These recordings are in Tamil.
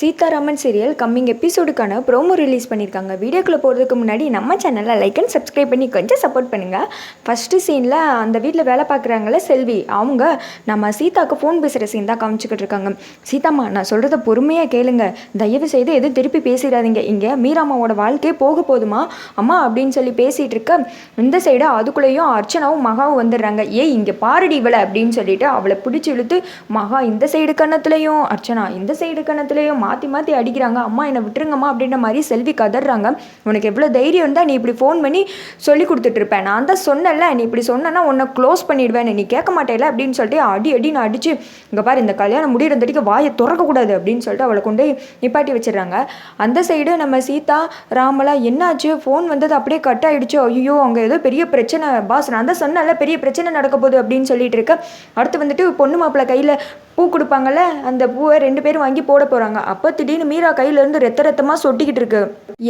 சீதாராமன் சீரியல் கம்மிங் எபிசோடுக்கான ப்ரோமோ ரிலீஸ் பண்ணியிருக்காங்க வீடியோக்குள்ளே போகிறதுக்கு முன்னாடி நம்ம சேனலை லைக் அண்ட் சப்ஸ்கிரைப் பண்ணி கொஞ்சம் சப்போர்ட் பண்ணுங்கள் ஃபஸ்ட்டு சீனில் அந்த வீட்டில் வேலை பார்க்குறாங்கள செல்வி. அவங்க நம்ம சீதாக்கு ஃபோன் பேசுகிற சீன் தான் காமிச்சிக்கிட்டு இருக்காங்க. சீதாம்மா நான் சொல்கிறத பொறுமையாக கேளுங்க. தயவு செய்து எதுவும் திருப்பி பேசிடாதீங்க. இங்கே மீராமாவோட வாழ்க்கையே போக போதுமா? அம்மா அப்படின்னு சொல்லி பேசிகிட்டு இருக்க இந்த சைடு அதுக்குள்ளேயும் அர்ச்சனாவும் மகாவும் வந்துடுறாங்க. ஏய் இங்கே பாரடி இவளை அப்படின்னு சொல்லிட்டு அவளை பிடிச்சி இழுத்து மகா இந்த சைடு கன்னத்துலேயும் அர்ச்சனா இந்த சைடு கன்னத்துலேயும் மாற்றி மாற்றி அடிக்கிறாங்க. அம்மா என்னை விட்டுருங்கம்மா அப்படின்ற மாதிரி செல்வி கதறாங்க உனக்கு எவ்வளோ தைரியம் இருந்தால் நீ இப்படி ஃபோன் பண்ணி சொல்லி கொடுத்துட்ருப்பேன் நான் தான் சொன்னேன்ல நீ இப்படி சொன்னேன்னா உன்னை க்ளோஸ் பண்ணிடுவேன். நீ கேட்க மாட்டேல அப்படின்னு சொல்லிட்டு அடி அடி நான் அடிச்சு இங்கே பாரு இந்த கல்யாணம் முடிகிற வாயை திறக்கக்கூடாது அப்படின்னு சொல்லிட்டு அவளை கொண்டு போய் நிப்பாட்டி வச்சிடுறாங்க. அந்த சைடு நம்ம சீதா ராமலா என்னாச்சு? ஃபோன் வந்தது அப்படியே கட் ஆகிடுச்சு ஐயோ அங்கே ஏதோ பெரிய பிரச்சனை பாஸ் நான் தான் சொன்னேன்ல பெரிய பிரச்சனை நடக்க போகுது அப்படின்னு சொல்லிட்டு இருக்க. அடுத்து வந்துட்டு பொண்ணு மாப்பிள்ளை கையில் பூ கொடுப்பாங்கல்ல அந்த பூவை ரெண்டு பேரும் வாங்கி போட போகிறாங்க அப்போ திடீர்னு மீரா கையிலேருந்து ரத்த ரத்தமாக சொட்டிக்கிட்டு இருக்கு.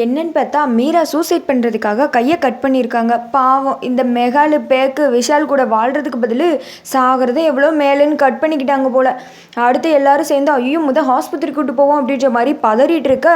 என்னன்னு பார்த்தா மீரா சூசைட் பண்ணுறதுக்காக கையை கட் பண்ணியிருக்காங்க. பாவம் இந்த மெகாலு பேக்கு விஷால் கூட வாழ்கிறதுக்கு பதில் சாகிறதே எவ்வளோ மேலேன்னு கட் பண்ணிக்கிட்டாங்க போல். அடுத்து எல்லாரும் சேர்ந்து ஐயோ முத ஹாஸ்பத்திரி கூட்டு போவோம் அப்படின்ற மாதிரி பதறிட்டு இருக்க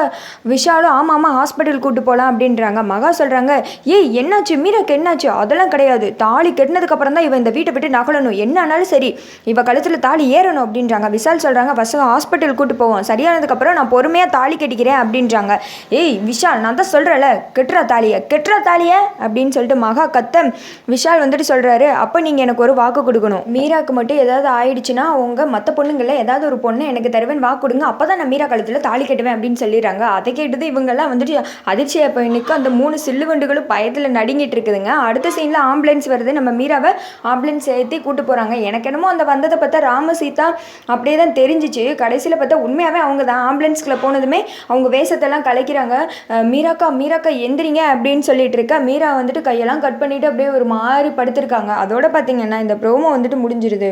விஷாலும் ஆமாம் ஆமாம் ஹாஸ்பிட்டல் கூட்டு போகலாம் அப்படின்றாங்க. மகா சொல்கிறாங்க ஏய் என்னாச்சு? மீராக்கு என்னாச்சு? அதெல்லாம் கிடையாது. தாலி கட்டினதுக்கப்புறம் தான் இவன் இந்த வீட்டை விட்டு நகலணும். என்ன ஆனாலும் சரி இவ கழுத்தில் தாலி ஏறணும் அப்படின்னு அப்படின்றாங்க. விஷால் சொல்கிறாங்க ஃபஸ்ட்டு ஹாஸ்பிட்டல் கூட்டு போவோம். சரியானதுக்கப்புறம் நான் பொறுமையாக தாலி கட்டிக்கிறேன் அப்படின்றாங்க. ஏய் விஷால் நான் தான் சொல்கிறேன்ல கெட்டுறா தாலியை கெட்டுறா தாலியை? அப்படின்னு சொல்லிட்டு மகா கத்த விஷால் வந்துட்டு சொல்கிறாரு அப்போ நீங்கள் எனக்கு ஒரு வாக்கு கொடுக்கணும். மீராக்கு மட்டும் ஏதாவது ஆயிடுச்சுன்னா அவங்க மற்ற பொண்ணுங்கள ஏதாவது ஒரு பொண்ணு எனக்கு தருவேன் வாக்கு கொடுங்க. அப்போ தான் நான் மீரா கழுத்தில் தாலி கட்டுவேன் அப்படின்னு சொல்லிடுறாங்க. அதை கேட்டது இவங்கெல்லாம் வந்துட்டு அதிர்ச்சியை பையனுக்கு அந்த மூணு சில்லுவண்டுகளும் பயத்தில் நடுங்கிட்டு இருக்குதுங்க. அடுத்த சீனில் ஆம்புலன்ஸ் வருது. நம்ம மீராவை ஆம்புலன்ஸ் ஏற்றி கூட்டு போகிறாங்க எனக்கு என்னமோ அந்த வந்ததை பார்த்தா ராம சீதா அப்படியே தான் தெரிஞ்சிச்சு. கடைசியில் பார்த்தா உண்மையாகவே அவங்க தான். ஆம்புலன்ஸ்குள்ளே போனதுமே அவங்க வேஷத்தெல்லாம் கலைக்கிறாங்க. மீராக்கா மீராக்கா எந்திரிங்க அப்படின்னு சொல்லிட்டு இருக்கா. மீரா வந்துட்டு கையெல்லாம் கட் பண்ணிட்டு அப்படியே ஒரு மாதிரி படுத்திருக்காங்க. அதோட பார்த்தீங்கன்னா இந்த ப்ரோமோ வந்துட்டு முடிஞ்சிருது.